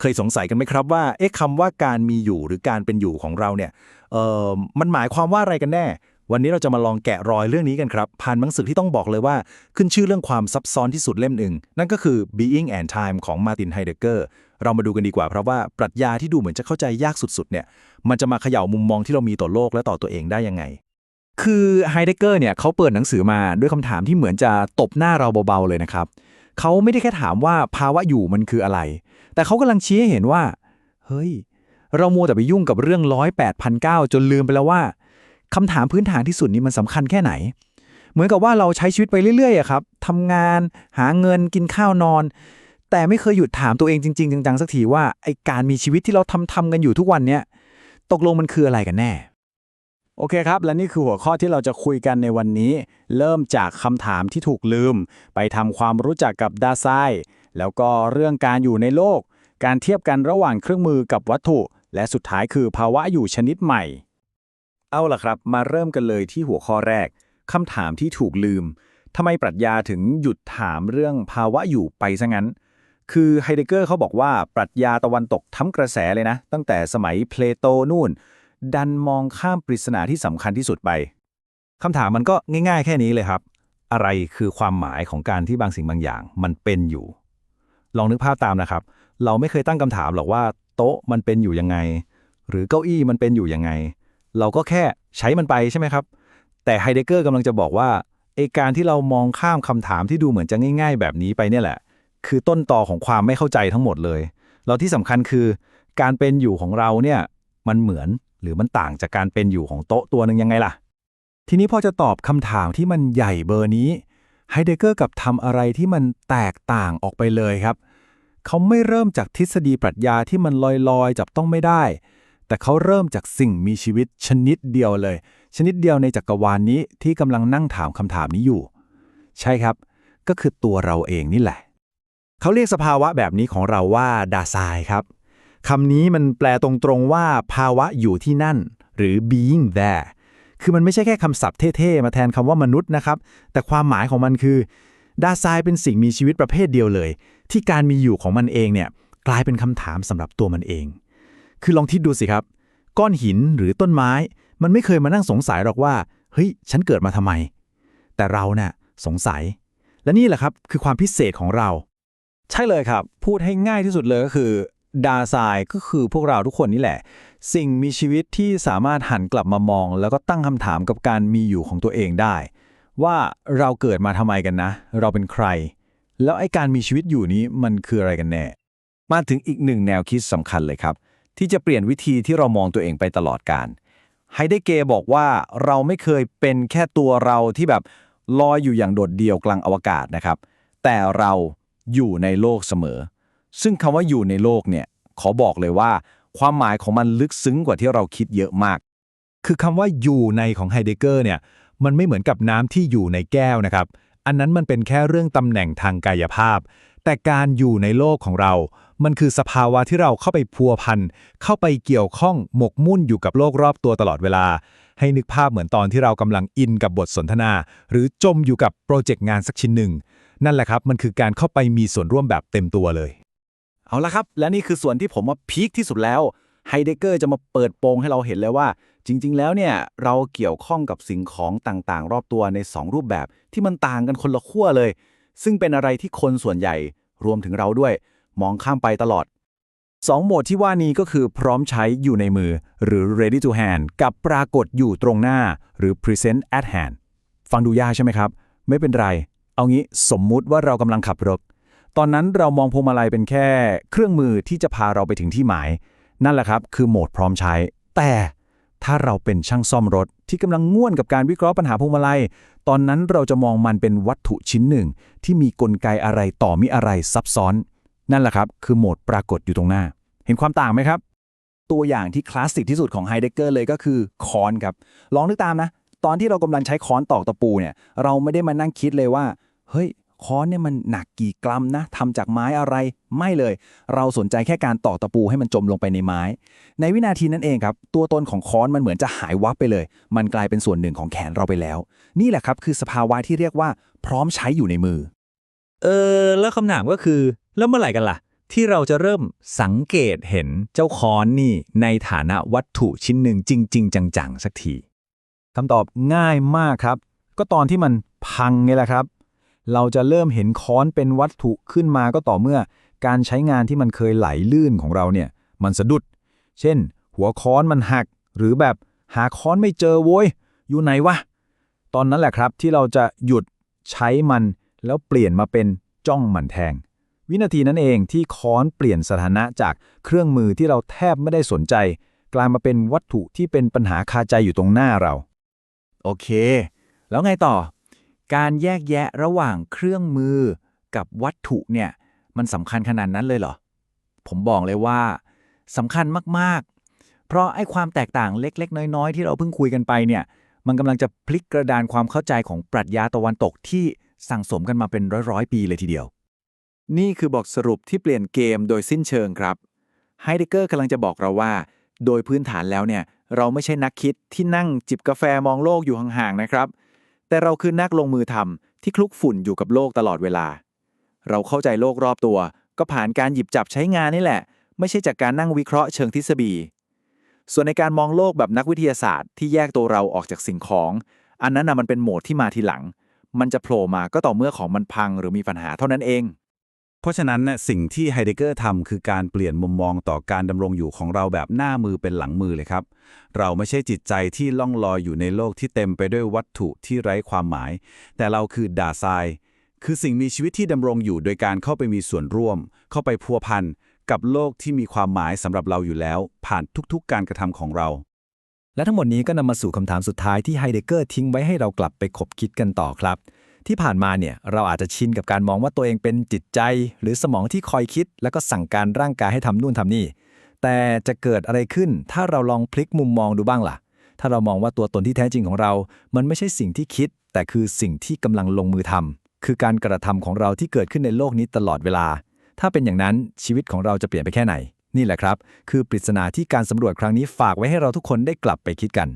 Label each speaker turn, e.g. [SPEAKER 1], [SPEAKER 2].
[SPEAKER 1] เคยสงสัยกันไหมครับว่าเอ๊ะคำว่าการมีอยู่หรือการเป็นอยู่ของเราเนี่ยเออมันหมายความว่าอะไรกันแน่ วันนี้เราจะมาลองแกะรอยเรื่องนี้กันครับผ่านหนังสือที่ต้องบอกเลยว่า ขึ้นชื่อเรื่องความซับซ้อนที่สุดเล่มหนึ่งนั่นก็คือ Being and Time ของมาร์ตินไฮเดเกอร์เรามาดูกันดีกว่า เพราะว่าปรัชญาที่ดูเหมือนจะเข้าใจยากสุดๆเนี่ยมันจะมาเขย่ามุมมองที่เรามีต่อโลกและต่อตัวเองได้ยังไง
[SPEAKER 2] คือไฮเดเกอร์เนี่ยเขาเปิดหนังสือมาด้วยคำถามที่เหมือนจะตบหน้าเราเบาๆเลยนะครับ เขาไม่ได้แค่ถามว่าภาวะอยู่มันคืออะไร แต่เขากำลังชี้ให้เห็นว่า เฮ้ย เรามัวแต่ไปยุ่งกับเรื่องร้อยแปดพันเก้าจนลืมไปแล้วว่าคำถามพื้นฐานที่สุดนี้มันสำคัญแค่ไหน เหมือนกับว่าเราใช้ชีวิตไปเรื่อยๆครับทำงาน หาเงินกินข้าวนอน แต่ไม่เคยหยุดถามตัวเองจริงๆจังๆสักทีว่าไอการมีชีวิตที่เราทำทำกันอยู่ทุกวันเนี้ยตกลงมันคืออะไรกันแน่
[SPEAKER 3] โอเคครับ และนี่คือหัวข้อที่เราจะคุยกันในวันนี้ เริ่มจากคำถามที่ถูกลืม ไปทำความรู้จักกับดาไซแล้วก็เรื่องการอยู่ในโลก การเทียบกันระหว่างเครื่องมือกับวัตถุ และสุดท้ายคือภาวะอยู่ชนิดใหม่
[SPEAKER 1] เอาล่ะครับ มาเริ่มกันเลยที่หัวข้อแรกคำถามที่ถูกลืมทำไมปรัชญาถึงหยุดถามเรื่องภาวะอยู่ไปซะงั้น คือไฮเดเกอร์เขาบอกว่าปรัชญาตะวันตกทั้งกระแสเลยนะ ตั้งแต่สมัยเพลโตนู่น ดันมองข้ามปริศนาที่สำคัญที่สุดไปคำถามมันก็ง่าย ๆ แค่นี้เลยครับ อะไรคือความหมายของการที่บางสิ่งบางอย่างมันเป็นอยู่ ลองนึกภาพตามนะครับ เราไม่เคยตั้งคำถามหรอกว่า โต๊ะมันเป็นอยู่ยังไง หรือเก้าอี้มันเป็นอยู่ยังไง เราก็แค่ใช้มันไปใช่ไหมครับ แต่ไฮเดเกอร์กำลังจะบอกว่าไอการที่เรามองข้ามคำถามที่ดูเหมือนจะง่าย ๆ แบบนี้ไปเนี่ยแหละ คือต้นตอของความไม่เข้าใจทั้งหมดเลยแล้วที่สำคัญคือ การเป็นอยู่ของเราเนี่ยมันเหมือน รือมันต่างจากการเป็นอยู่ของโต๊ะตัวหนึ่งยังไงล่ะ ทีนี้พอจะตอบคำถามที่มันใหญ่เบอร์นี้ไฮเดเกอร์กับทำอะไรที่มันแตกต่างออกไปเลยครับ เขาไม่เริ่มจากทฤษฎีปรัชญาที่มันลอยๆ จับต้องไม่ได้ แต่เขาเริ่มจากสิ่งมีชีวิตชนิดเดียวเลย ชนิดเดียวในจักรวาลนนี้ที่กำลังนั่งถามคำถามนี้อยู่ ใช่ครับ ก็คือตัวเราเองนี่แหละ เขาเรียกสภาวะแบบนี้ของเราว่าดาไซครับ คำนี้มันแปลตรงๆว่าภาวะอยู่ที่นั่น หรือ being there คือมันไม่ใช่แค่คำศัพท์เท่ๆ มาแทนคำว่ามนุษย์นะครับ แต่ความหมายของมันคือ ดาไซเป็นสิ่งมีชีวิตประเภทเดียวเลย ที่การมีอยู่ของมันเองเนี่ยกลายเป็นคำถามสำหรับตัวมันเอง คือลองคิดดูสิครับ ก้อนหินหรือต้นไม้ มันไม่เคยมานั่งสงสัยหรอกว่า เฮ้ย ฉันเกิดมาทำไม แต่เราเนี่ยสงสัย และนี่แหละครับคือความพิเศษของเรา
[SPEAKER 3] ใช่เลยครับ พูดให้ง่ายที่สุดเลยก็คือ ดาไซก็คือพวกเราทุกคนนี่แหละ สิ่งมีชีวิตที่สามารถหันกลับมามอง แล้วก็ตั้งคำถามกับการมีอยู่ของตัวเองได้ ว่าเราเกิดมาทำไมกันนะ เราเป็นใคร แล้วไอ้การมีชีวิตอยู่นี้มันคืออะไรกันแน่
[SPEAKER 1] มาถึงอีกหนึ่งแนวคิดสำคัญเลยครับ ที่จะเปลี่ยนวิธีที่เรามองตัวเองไปตลอดการไฮเดเกบอกว่าเราไม่เคยเป็นแค่ตัวเราที่แบบลอยอยู่อย่างโดดเดี่ยวกลางอวกาศนะครับ แต่เราอยู่ในโลกเสมอ ซึ่งคำว่าอยู่ในโลกเนี่ยขอบอกเลยว่า ความหมายของมันลึกซึ้งกว่าที่เราคิดเยอะมาก คือคำว่าอยู่ในของไฮเดเกอร์เนี่ยมันไม่เหมือนกับน้ำที่อยู่ในแก้วนะครับ อันนั้นมันเป็นแค่เรื่องตำแหน่งทางกายภาพ แต่การอยู่ในโลกของเรา มันคือสภาวะที่เราเข้าไปพัวพัน เข้าไปเกี่ยวข้องหมกมุ่นอยู่กับโลกรอบตัวตลอดเวลา ให้นึกภาพเหมือนตอนที่เรากำลังอินกับบทสนทนา หรือจมอยู่กับโปรเจกต์งานสักชิ้นหนึ่ง นั่นแหละครับ มันคือการเข้าไปมีส่วนร่วมแบบเต็มตัวเลย เอาละครับ และนี่คือส่วนที่ผมว่าพีคที่สุดแล้วไฮเดเกอร์จะมาเปิดโปงให้เราเห็นเลยว่า จริง ๆ แล้วเนี่ยเราเกี่ยวข้องกับสิ่งของต่างๆ รอบตัวใน 2 รูปแบบที่มันต่างกันคนละขั้วเลย ซึ่งเป็นอะไรที่คนส่วนใหญ่รวมถึงเราด้วย มองข้ามไปตลอด 2 โหมดที่ว่านี้ก็คือพร้อมใช้อยู่ในมือ หรือ ready to hand กับปรากฏอยู่ตรงหน้า หรือ present at hand ฟังดูยากใช่ไหมครับ ไม่เป็นไร เอางี้สมมุติว่าเรากำลังขับรถ ตอนนั้นเรามองพวงมาลัยเป็นแค่เครื่องมือที่จะพาเราไปถึงที่หมาย นั่นแหละครับ คือโหมดพร้อมใช้ แต่ถ้าเราเป็นช่างซ่อมรถที่กำลังง่วนกับการวิเคราะห์ปัญหาพวงมาลัย ตอนนั้นเราจะมองมันเป็นวัตถุชิ้นหนึ่ง ที่มีกลไกอะไรต่อมีอะไรซับซ้อน นั่นแหละครับ คือโหมดปรากฏอยู่ตรงหน้า เห็นความต่างไหมครับ ตัวอย่างที่คลาสสิกที่สุดของไฮเดเกอร์เลยก็คือค้อนครับลองนึกตามนะ ตอนที่เรากำลังใช้ค้อนตอกตะปูเนี่ย เราไม่ได้มานั่งคิดเลยว่า เฮ้ย ค้อนเนี่ยมันหนักกี่กรัมนะทำจากไม้อะไรไม่เลย เราสนใจแค่การตอกตะปูให้มันจมลงไปในไม้ ในวินาทีนั้นเองครับ ตัวตนของค้อนมันเหมือนจะหายวับไปเลย มันกลายเป็นส่วนหนึ่งของแขนเราไปแล้ว นี่แหละครับคือสภาวะที่เรียกว่า พร้อมใช้อยู่ในมือ
[SPEAKER 4] เออ แล้วคำถามก็คือ แล้วเมื่อไหร่กันล่ะ
[SPEAKER 2] ที่เราจะเริ่มสังเกตเห็นเจ้าค้อนนี่ ในฐานะวัตถุชิ้นหนึ่งจริง ๆ จังๆสักที
[SPEAKER 3] คำตอบง่ายมากครับ ก็ตอนที่มันพังไงแหละครับ เราจะเริ่มเห็นค้อนเป็นวัตถุขึ้นมาก็ต่อเมื่อ การใช้งานที่มันเคยไหลลื่นของเราเนี่ย มันสะดุด เช่น หัวค้อนมันหัก หรือแบบหาค้อนไม่เจอโว้ย อยู่ไหนวะ ตอนนั้นแหละครับที่เราจะหยุดใช้มันแล้วเปลี่ยนมาเป็นจ้องมันแทง วินาทีนั้นเองที่ค้อนเปลี่ยนสถานะจากเครื่องมือที่เราแทบไม่ได้สนใจ กลายมาเป็นวัตถุที่เป็นปัญหาคาใจอยู่ตรงหน้าเรา
[SPEAKER 2] โอเค แล้วไงต่อ การแยกแยะระหว่างเครื่องมือกับวัตถุเนี่ยมันสำคัญขนาดนั้นเลยเหรอ ผมบอกเลยว่าสำคัญมากๆ เพราะไอ้ความแตกต่างเล็ก ๆ น้อย ๆ ที่เราเพิ่งคุยกันไปเนี่ยมันกำลังจะพลิกกระดานความเข้าใจของปรัชญาตะวันตกที่สั่งสมกันมาเป็นร้อยๆปีเลยทีเดียว นี่คือบทสรุปที่เปลี่ยนเกมโดยสิ้นเชิงครับไฮเดเกอร์กำลังจะบอกเราว่า โดยพื้นฐานแล้วเนี่ยเราไม่ใช่นักคิดที่นั่งจิบกาแฟมองโลกอยู่ห่างๆนะครับ แต่เราคือนักลงมือทำที่คลุกฝุ่นอยู่กับโลกตลอดเวลา เราเข้าใจโลกรอบตัว ก็ผ่านการหยิบจับใช้งานนี่แหละ ไม่ใช่จากการนั่งวิเคราะห์เชิงทฤษฎี ส่วนในการมองโลกแบบนักวิทยาศาสตร์ที่แยกตัวเราออกจากสิ่งของ อันนั้นนะมันเป็นโหมดที่มาทีหลัง มันจะโผล่มาก็ต่อเมื่อของมันพังหรือมีปัญหาเท่านั้นเอง
[SPEAKER 4] ราะฉะนั้นน่ะสิ่งที่ไฮเดเกอร์ทำคือการเปลี่ยนมุมมองต่อการดำรงอยู่ของเราแบบหน้ามือเป็นหลังมือเลยครับ เราไม่ใช่จิตใจที่ล่องลอยอยู่ในโลกที่เต็มไปด้วยวัตถุที่ไร้ความหมาย แต่เราคือดาซายคือสิ่งมีชีวิตที่ดำรงอยู่โดยการเข้าไปมีส่วนร่วม เข้าไปพัวพันกับโลกที่มีความหมายสำหรับเราอยู่แล้ว ผ่านทุกๆ การกระทำของเรา
[SPEAKER 3] และทั้งหมดนี้ก็นำมาสู่คำถามสุดท้ายที่ไฮเดเกอร์ทิ้งไว้ให้เรากลับไปคบคิดกันต่อครับ ที่ผ่านมาเนี่ยเราอาจจะชินกับการมองว่าตัวเองเป็นจิตใจ หรือสมองที่คอยคิด แล้วก็สั่งการร่างกายให้ทำนู่นทำนี่ แต่จะเกิดอะไรขึ้น ถ้าเราลองพลิกมุมมองดูบ้างล่ะ ถ้าเรามองว่าตัวตนที่แท้จริงของเรา มันไม่ใช่สิ่งที่คิด แต่คือสิ่งที่กำลังลงมือทำคือการกระทำของเราที่เกิดขึ้นในโลกนี้ตลอดเวลา ถ้าเป็นอย่างนั้นชีวิตของเราจะเปลี่ยนไปแค่ไหน นี่แหละครับ คือปริศนาที่การสำรวจครั้งนี้ฝากไว้ให้เราทุกคนได้กลับไปคิดกัน